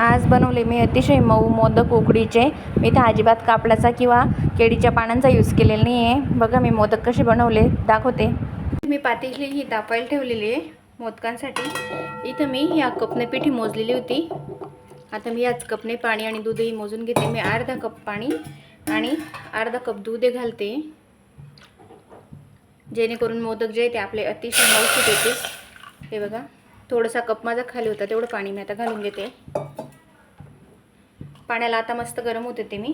आज बनवले मी अतिशय मऊ मोदक उकडीचे. मी इथे अजिबात कापडाचा किंवा केळीच्या पानांचा यूज केलेला नाही आहे बघा मी मोदक कसे बनवले दाखवते. मी पातेली ही तापायला ठेवलेली आहे मोदकांसाठी. इथं मी या कपने पिठी मोजलेली होती. आता मी याच कपने पाणी आणि दूधही मोजून घेते. मी अर्धा कप पाणी आणि अर्धा कप दूध घालते. जेणेकरून मोदक जे आहे ते आपले अतिशय मौसूत येते हे बघा थोडासा कप माझा खाली होता तेवढं पाणी मी आता घालून घेते. पाण्याला आता मस्त गरम होते ते मी.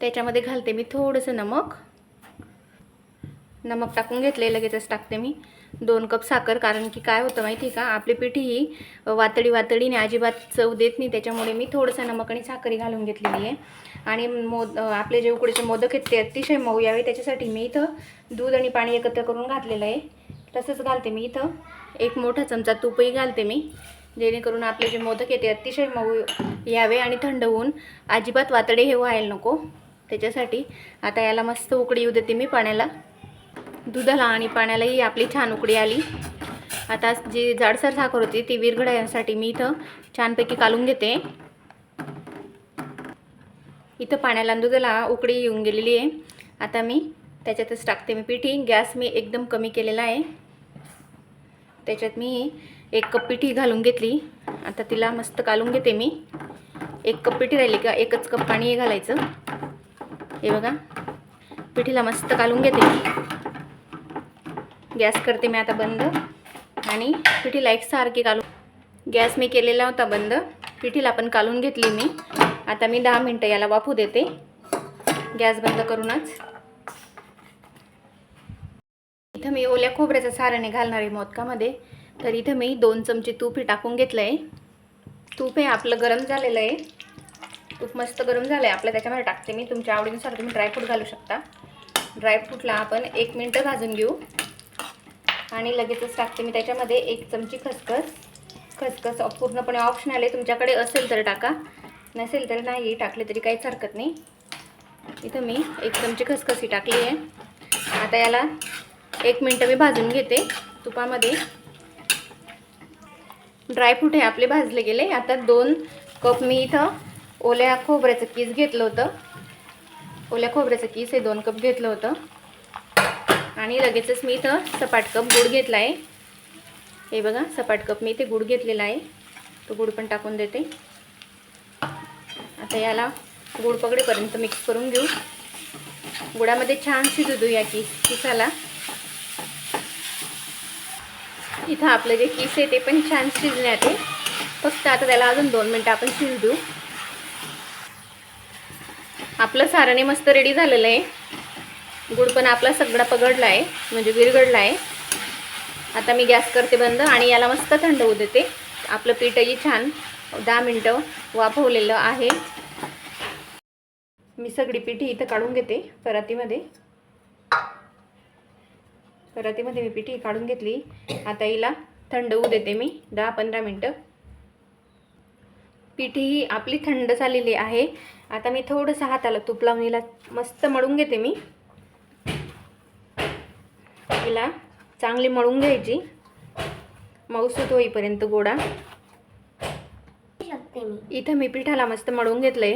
त्याच्यामध्ये घालते मी थोडंसं नमक. नमक टाकून घेतले लगेचच टाकते मी. दोन कप साखर कारण की काय होतं माहिती आहे का? आपली पिठी ही वातडी वातडीने अजिबात चव देत नाही त्याच्यामुळे मी थोडंसं नमक आणि साखरी घालून घेतलेली आहे. आणि मोद आपले जे उकडीचे मोदक आहेत ते अतिशय मऊ यावे त्याच्यासाठी मी इथं दूध आणि पाणी एकत्र करून घातलेलं आहे. तसंच घालते मी इथं. एक मोठा चमचा तूपही घालते मी. जेणेकरून आपले जे मोदक येते अतिशय मऊ यावे आणि थंड होऊन अजिबात वातडे हे व्हायला नको. त्याच्यासाठी आता याला मस्त उकडी येऊ देते मी पाण्याला. दुधाला आणि पाण्यालाही आपली छान उकडी आली. आता जी जाडसर साखर होती ती विरघळण्यासाठी मी इथं छानपैकी कालून घेते. इथं पाण्याला आणि दुधाला उकडी येऊन गेलेली आहे. आता मी त्याच्यातच टाकते मी पिठी. गॅस मी एकदम कमी केलेला आहे. त्याच्यात मी एक कप पिठी घालून घेतली. आता तिला मस्त कालून घेते मी. एक कप पिठी राहिली का एकच कप पाणी घालायचं. हे बघा पिठीला मस्त कालून घेते गॅस करते मी आता बंद. आणि पिठीला एकसारखी कालून गॅस मी केलेला होता बंद. पिठीला पण कालून घेतली मी. आता मी दहा मिनटं याला वाफू देते. गॅस बंद करूनच. इथं मी ओल्या खोबऱ्याचं साराने घालणार आहे मोदकामध्ये. तर इथं मी दोन चमचे तूप हे टाकून घेतलं आहे तूप हे आपलं गरम झालेलं आहे. तूप मस्त गरम झालं आहे आपलं त्याच्यामध्ये टाकते मी. तुमच्या आवडीनुसार तुम्ही ड्रायफ्रूट घालू शकता. ड्रायफ्रूटला आपण एक मिनटं भाजून घेऊ. आणि लगेचच टाकते मी त्याच्यामध्ये एक चमची खसखस. खसखस पूर्णपणे ऑप्शनल आहे. तुमच्याकडे असेल तर टाका. नसेल तर नाही. टाकले तरी काहीच हरकत नाही. इथं मी एक चमची खसखसी टाकली आहे. आता याला एक मिनटं मी भाजून घेते. तुपामध्ये ड्रायफ्रूट हे आपले भाजले गेले. आता दोन कप मी इथं ओल्या खोबऱ्याचं कीस घेतलं होतं. ओल्या खोबऱ्याचं कीस हे दोन कप घेतलं होतं. आणि लगेचच मी इथं सपाट कप गुड घेतला आहे. हे बघा सपाट कप मी इथे गुड घेतलेला आहे. तो गुड पण टाकून देते. आता याला गुड पगडेपर्यंत मिक्स करून घेऊ. गुडामध्ये छान शिजू देऊ या किस किसाला. इथं आपलं जे किस आहे ते पण छान शिजण्यात आहे. फक्त आता त्याला अजून दोन मिनटं आपण शिजू. देऊ आपलं सारणे मस्त रेडी झालेलं आहे. गुड पण आपला सगळा पगडला आहे म्हणजे विरगडला आहे आता मी गॅस करते बंद आणि याला मस्त थंड होऊ देते. आपलं पीठही छान दहा मिनटं वाफवलेलं आहे. मी सगळी पिठी इथं काढून घेते परातीमध्ये. रतीमध्ये मी पिठी काढून घेतली. आता हिला थंड होऊ देते मी. दहा पंधरा मिनटं. पिठी ही आपली थंड झालेली आहे. आता मी थोडंसं हाताला तूप लावून हिला मस्त मळून घेते मी. हिला चांगली मळून घ्यायची. मऊसूत होईपर्यंत गोडा. इथं मी पिठाला मस्त मळून घेतलंय.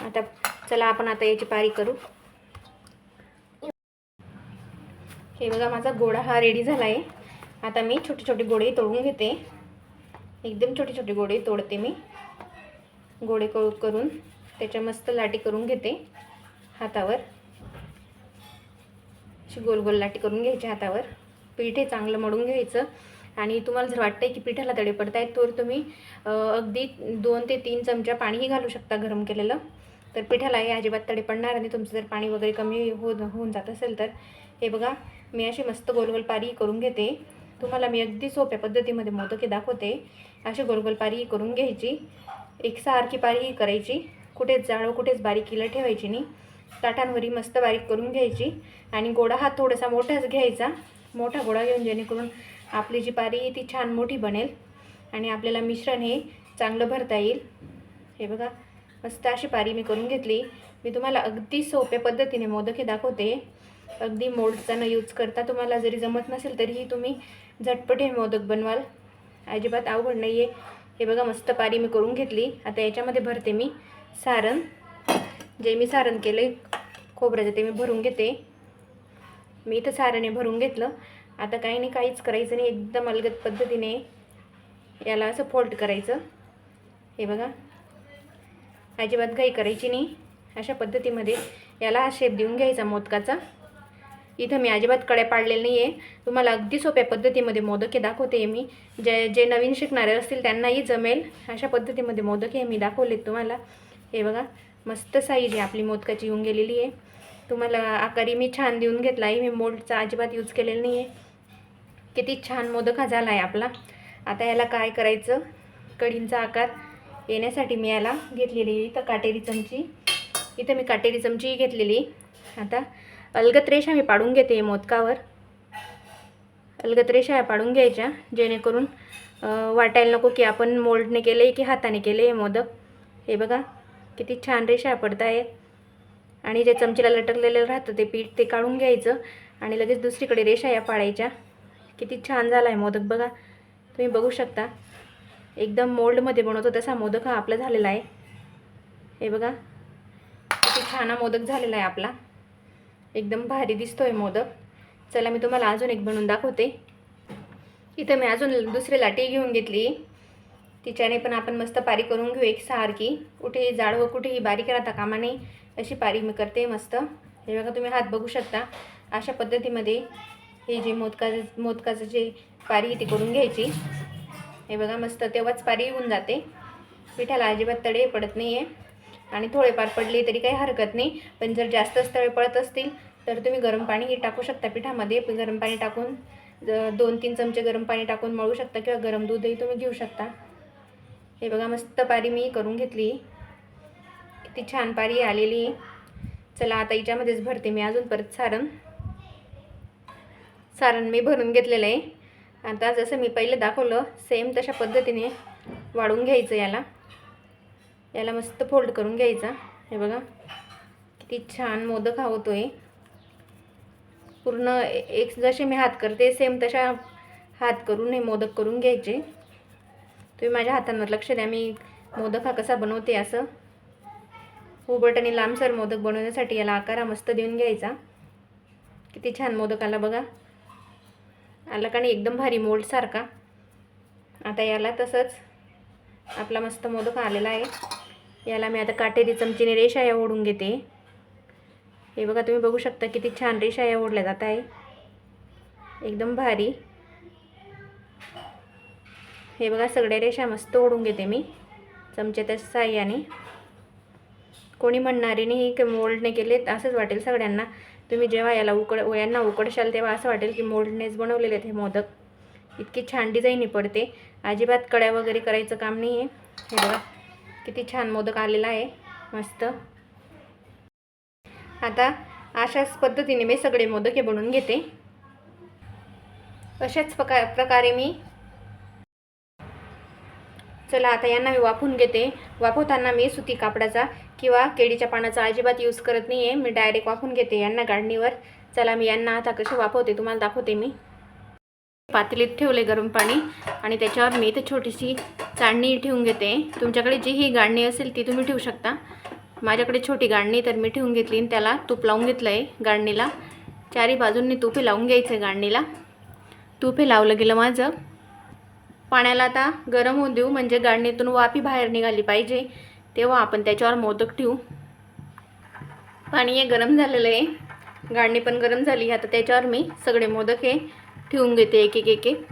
आता चला आपण आता याची पारी करू. हे बघा माझा गोडा हा रेडी झाला आहे आता मी छोटे छोटे गोडे तोडून घेते. एकदम छोटे छोटे गोडे तोडते मी. गोडे क करून त्याच्या मस्त लाटी करून घेते हातावर. अशी गोल गोल लाटी करून घ्यायची हातावर. पीठ हे चांगलं मळून घ्यायचं. आणि तुम्हाला जर वाटतं की पिठाला तडे पडत आहेत तर तुम्ही अगदी दोन ते तीन चमचा पाणीही घालू शकता गरम केलेलं. तर पिठाला हे अजिबात तडे पडणार आणि तुमचं जर पाणी वगैरे कमी हो होऊन जात असेल तर. हे बघा मी अशी मस्त गोलगोल पारी करून घेते. तुम्हाला मी अगदी सोप्या पद्धतीमध्ये मोदके दाखवते. अशी गोलगोल पारी करून घ्यायची. एकसारखी पारी करायची. कुठेच जाडं कुठेच बारीकीला ठेवायची नाही. ताटांवरी मस्त बारीक करून घ्यायची. आणि गोडा हा थोडासा मोठाच घ्यायचा. मोठा गोडा घेऊन जेणेकरून आपली जी पारी आहे ती छान मोठी बनेल आणि आपल्याला मिश्रण हे चांगलं भरता येईल. हे बघा मस्त अशी पारी मी करून घेतली. मी तुम्हाला अगदी सोप्या पद्धतीने मोदक हे दाखवते. अगदी मोडचा न यूज करता. तुम्हाला जरी जमत नसेल तरीही तुम्ही झटपट हे मोदक बनवाल. अजिबात अवघड नाही आहे हे बघा मस्त पारी मी करून घेतली. आता याच्यामध्ये भरते मी सारण. जे मी सारण केलं आहे खोबऱ्याचं ते मी भरून घेते. मी इथं हे भरून घेतलं. आता काही नाही काहीच करायचं नाही. एकदम अलगद पद्धतीने याला असं फोल्ड करायचं. हे बघा. अजिबात घाई करायची नाही. अशा पद्धतीमध्ये याला हा शेप देऊन घ्यायचा मोदकाचा. इथं मी अजिबात कड्या पाडलेले नाही आहे तुम्हाला अगदी सोप्या पद्धतीमध्ये मोदक हे दाखवते आहे मी. जे जे नवीन शिकणारे असतील त्यांनाही जमेल. अशा पद्धतीमध्ये मोदक हे मी दाखवलेत तुम्हाला. हे बघा मस्त साईज आहे आपली मोदकाची येऊन गेलेली आहे. तुम्हाला आकारी मी छान देऊन घेतला आहे. मी मोल्डचा अजिबात यूज केलेला नाही आहे किती छान मोदक हा झाला आहे आपला. आता याला काय करायचं? कढींचा आकार येण्यासाठी मी याला घेतलेली इथं काटेरी चमची. इथं मी काटेरी चमचीही घेतलेली आता अलगत रेषा मी पाडून घेते मोदकावर. अलगत रेषा पाडून घ्यायच्या जेणेकरून वाटायला नको की आपण मोल्डने केले की हाताने केले हे मोदक. हे बघा किती छान रेषा पडत आहेत आणि जे चमचीला लटकलेलं राहतं ते पीठ ते काढून घ्यायचं आणि लगेच दुसरीकडे रेषा या पाडायच्या. किती छान झाला आहे मोदक बघा. तुम्ही बघू शकता. एकदम मोल्डमध्ये बनवतो तसा मोदक हा आपला झालेला आहे. हे बघा किती छान हा मोदक झालेला आहे आपला. एकदम भारी दिसतोय मोदक. चला मी तुम्हाला अजून एक बनवून दाखवते. इथं मी अजून दुसरी लाटी घेऊन घेतली. तिच्याने पण आपण मस्त पारी करून घेऊ एक सारखी. कुठेही जाड व कुठेही बारीक राहता कामा नाही अशी पारी मी करते मस्त. हे बघा तुम्ही हात बघू शकता. अशा पद्धतीमध्ये हे जे मोदकाचं मोदकाचं जे पारी आहे ती करून घ्यायची. हे बघा मस्त तेव्हाच पारी होऊन जाते. पिठाला अजिबात तडे पडत नाही आहे आणि थोडेफार पडले तरी काही हरकत नाही. पण जर जास्तच तळे पडत असतील तर तुम्ही गरम पाणी टाकू शकता पिठामध्ये. गरम पाणी टाकून दोन तीन चमचे गरम पाणी टाकून मळू शकता किंवा गरम दूधही तुम्ही घेऊ शकता. हे बघा मस्त पारी मी करून घेतली. ती छान पारी आलेली. चला आता हिच्यामध्येच भरते मी अजून परत सारण. सारण मी भरून घेतलेलं आहे. आता जसं मी पहिले दाखवलं सेम तशा पद्धतीने वाढून घ्यायचं याला. याला मस्त फोल्ड करून घ्यायचा. हे बघा किती छान मोदक हा होतोय. पूर्ण एक जसे मी हात करते सेम तशा हात करून हे मोदक करून घ्यायचे. तुम्ही माझ्या हातांवर लक्ष द्या मी मोदक हा कसा बनवते असं. उबट आणि लांबसर मोदक बनवण्यासाठी याला आकार हा मस्त देऊन घ्यायचा. किती छान मोदक आला बघा. आला का नाही एकदम भारी मोल्डसारखा आता याला तसंच आपला मस्त मोदक आलेला आहे. याला मी आता काटेरी चमचीने रेषा या ओढून घेते. हे बघा तुम्ही बघू शकता किती छान रेषा या ओढल्या जात आहे. एकदम भारी. हे बघा सगळ्या रेषा मस्त ओढून घेते मी चमच्याच्या साह्याने. कोणी म्हणणारे नाही की मोल्डने केलेत असंच वाटेल सगळ्यांना. तुम्ही जेव्हा याला उकड यांना उकडशाल तेव्हा असं वाटेल की मोल्डनेच बनवलेले आहेत हे मोदक. इतकी छान डिझाईन पडते. अजिबात कड्या वगैरे करायचं काम नाही आहे हे बघा. किती छान मोदक आलेला आहे. मस्त. आता अशाच पद्धतीने मी सगळे मोदक हे बनवून घेते. अशाच प्रका प्रकारे मी चला आता यांना मी वाफून घेते. वाफवताना मी सुती कापडाचा किंवा केळीच्या पानाचा अजिबात यूज करत नाही आहे मी डायरेक्ट वाफून घेते यांना गाडणीवर चला मी यांना आता कसे वाफवते तुम्हाला दाखवते मी. पातळीत ठेवले गरम पाणी आणि त्याच्यावर मी ते छोटीशी चाळणी ठेवून घेते. तुमच्याकडे जी ही गाळणी असेल ती तुम्ही ठेवू शकता. माझ्याकडे छोटी गाळणी तर मी ठेवून घेतली आणि त्याला तूप लावून घेतलं आहे गाळणीला चारी बाजूंनी तूप हे लावून घ्यायचं आहे गाळणीला तूप हे लावलं गेलं माझं. पाण्याला आता गरम होऊ देऊ म्हणजे गाळणीतून वाफी बाहेर निघाली पाहिजे. तेव्हा आपण त्याच्यावर मोदक ठेवू. पाणी हे गरम झालेलं आहे. गाळणी पण गरम झाली आता त्याच्यावर मी सगळे मोदक हे ठेवून घेते एक एक एक एक.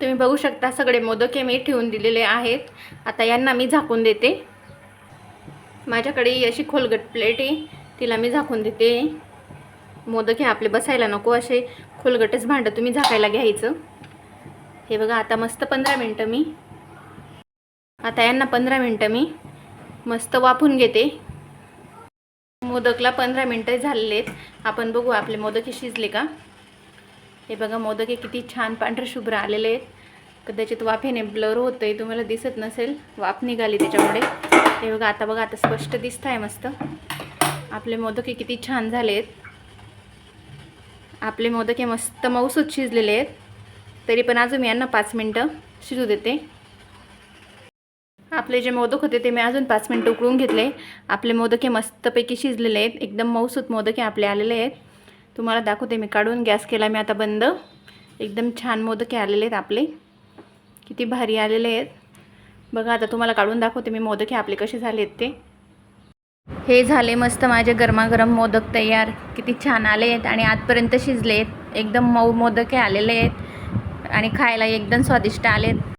तुम्ही बघू शकता सगळे मोदक हे मी ठेवून दिलेले आहेत. आता यांना मी झाकून देते. माझ्याकडे अशी खोलगट प्लेट आहे. तिला मी झाकून देते. मोदक हे आपले बसायला नको असे. खोलगटच भांडं तुम्ही झाकायला घ्यायचं. हे बघा आता मस्त पंधरा मिनटं मी. आता यांना पंधरा मिनटं मी मस्त वाफून घेते. मोदकला पंधरा मिनटं झालेले आहेत. आपण बघू आपले मोदक हे शिजले का? हे बघा मोदक हे किती छान पांढरे शुभ्र आलेले आहेत. कदाचित वाफेने ब्लर होतं आहे तुम्हाला दिसत नसेल. वाफ निघाली त्याच्यामुळे. हे बघा आता बघा आता स्पष्ट दिसत आहे मस्त. आपले मोदक हे किती छान झाले आहेत. आपले मोदक हे मस्त मऊसूत शिजलेले आहेत. तरी पण अजून मी यांना पाच मिनटं शिजू देते. आपले जे मोदक होते ते मी अजून पाच मिनटं उकळून घेतले. आपले मोदक हे मस्तपैकी शिजलेले आहेत. एकदम मऊसूत मोदक हे आपले आलेले आहेत. तुम्हाला दाखवते मी काढून गॅस केला मी आता बंद. एकदम छान मोदक हे आलेले आहेत आपले. किती भारी आलेले आहेत. बघा आता तुम्हाला काढून दाखवते मी मोदक हे आपले कसे झाले आहेत ते. हे झाले मस्त माझे गरमागरम मोदक तयार. किती छान आले आहेत आणि आजपर्यंत शिजले आहेत. एकदम मऊ मोदक हे आलेले आहेत आणि खायला एकदम स्वादिष्ट आलेत.